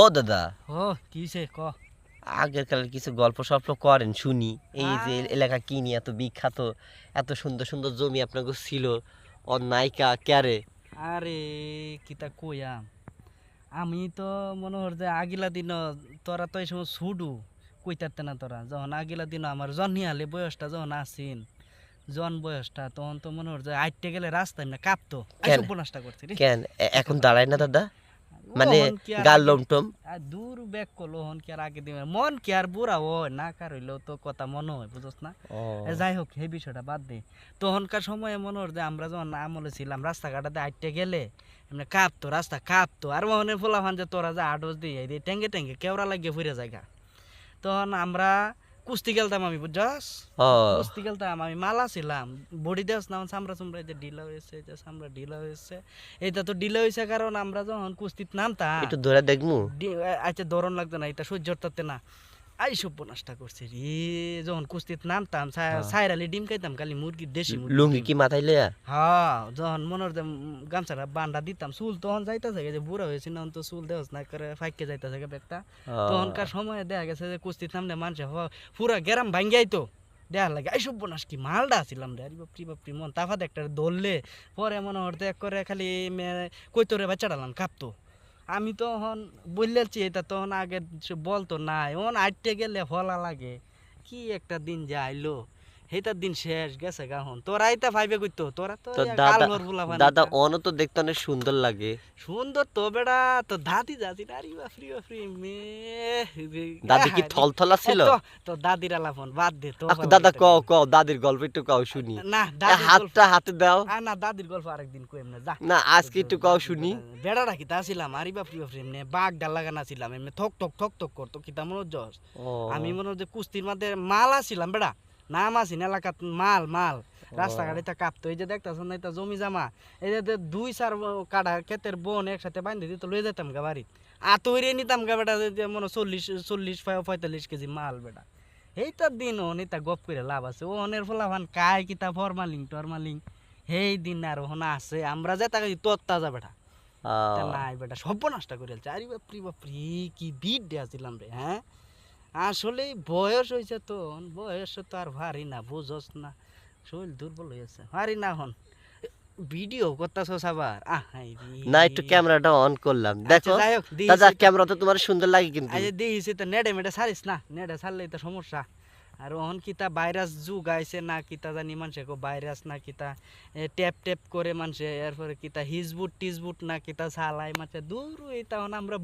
ও দাদা। ও কিসে ক। আগের কালের কিছু গল্প সল্প করেন শুনি। এই যে এলাকা কি নিয়ে এত বিখ্যাত এত সুন্দর সুন্দর জমি আপনাকে ছিল ও নায়িকা ক্যারে? আরে কিতা কইয়াম। আমি তো মনে হর যে আগিলা দিন তোরা তো এই সময় ছুডু কইতাতে না তোরা। যখন আগিলা দিন আমার জন্মিয়ালে বয়সটা যখন আসিন জন বয়সটা তখন তো মনে হর যে আইটে গেলে রাস্তায় না কাঁপতো? উপন্যাসটা করছি কেন? এখন দাঁড়ায় না দাদা। মানে গাল লমটম দূর ব্যাক করল হন কি আর আগে দিবে? মন কি আর বুড়া হয়? না কার হইলেও তো কথা মনে হয় বুঝছ না? যাই হোক এই বিষয়টা বাদ দে। তখনকার সময়ে মনে হর যে আমরা যখন আমলে ছিলাম রাস্তাঘাটাতে আইটে গেলে এমনি কাঁপতো রাস্তা কাঁপতো। আর মনে ফোলাফান যে তোরা যে আডস দিয়ে দিয়ে টেঙ্গে টেঙ্গে কেওড়া লাগিয়ে ফুরে জায়গা তখন আমরা কুস্তি খেলতাম আমি বুঝছস? কুস্তি খেলতাম আমি মালা ছিলাম। বডি দেওয়াস না সামরা চামড়া যে ঢিলা হয়েছে যে সামরা ঢিলা হয়েছে। এটা তো ঢিলা হয়েছে কারণ আমরা যখন কুস্তিত নামতাম একটু ধরে দেখব আচ্ছা ধরন লাগতো না এটা সহ্য করতে না। আই সভ্য নষ্ট করছে রে। যখন কুস্তিত নামতাম হ্যাঁ। সাইরালি ডিম খাইতাম খালি মুরগি দেশি মুরগি। লুঙ্গি কি মাথায় লইয়া? হ্যাঁ যখন মনের গামছাটা বান্ডা দিতাম চুল তখন যাইতেছে যে বুড়া হয়েছে না তো চুল দেওয়াস না করে ফাইকে যাইতেছে ব্যাগটা। তখনকার সময়ে দেখা গেছে যে কুস্তিত নামলে মানুষ পুরা গেরাম ভাঙ্গাই তো দেখার লাগে এই সভ্য নাশ কি মালডা ছিলাম রে আরে বাপরি বাপরি মন তাফাত একটা ধরলে। পরে মনে হতে এক করে খালি মে- কইতরে বাচ্চাডালাম কাঁপতো। আমি তখন বললেছি, এটা তখন আগে বলতো নাই। ওন আটটে গেলে ফলা লাগে। কি একটা দিন যে সেইটার দিন শেষ গেছে গাহন তোরা ভাইবে কইতো তোরা তো তো দাদা অন তো দেখতে অনেক সুন্দর লাগে। সুন্দর তো বেড়া তো দাদি দাদি মে দাদি কি থলথলা ছিল তো তো দাদির আলাপন বাদ দে তো দাদা কও কও দাদির গল্প একটু কও শুনি। না হাতটা হাতে দাও। না দাদির গল্প আরেকদিন কইম না যা। না আজকে একটু কও শুনি। বেড়া রাখি তা ছিলাম আরে বাপরি বাপরি এমনি বাঘ ডাল লাগানা ছিলাম এমনি থক থক থক থক করতো কিতা মনে জস আমি মনে যে কুস্তির মধ্যে মাল আছিলাম বেড়া। নাম আছিন এলাকাত মাল মাল। রাস্তাঘাটে তা কাঁপতো। এই যে দেখতেছ না এটা জমি জামা। এই যে দুই চার কাটা ক্ষেতের বোন একসাথে বান্ধে দিত লয়ে যেতাম গা বাড়িত আতইরে নিতাম গা বেটা যে মনে চল্লিশ চল্লিশ পঁয়তাল্লিশ কেজি মাল বেটা। এইটার দিন ও নেতা গপ করে লাভ আছে। ও অনের ফলাফান কায় কিতা ফরমালিং টরমালিং। সেই দিন আর ওখানে আছে। আমরা যে তাকে তোর তাজা বেটা। নাই বেটা সব নষ্ট করে আরে বাপরি বাপরি কি বিট দিয়েছিলাম রে হ্যাঁ? আসলে বয়স হয়েছে তো বয়স তো আর ভারী না বুঝস না। শরীর দুর্বল হয়েছে ভারী না হন। ভিডিও আবার। না একটু ক্যামেরাটা অন করলাম। আচ্ছা, দেখো দাদা ক্যামেরা তো তোমার সুন্দর লাগে কিন্তু। আচ্ছা দিয়েছি তো নেড়ে মেডে সারিস না নেড়ে সারলেই তো সমস্যা। আর ওহন কিতা ভাইরাস যুগ আইছে না কিতা জানি মানুষে কো ভাইরাস না কিতা ট্যাপ ট্যাপ করে মানুষে এরপরে কিতা হিজবুট টিজবুট না কিতা সালাই মাছে দূর আমরা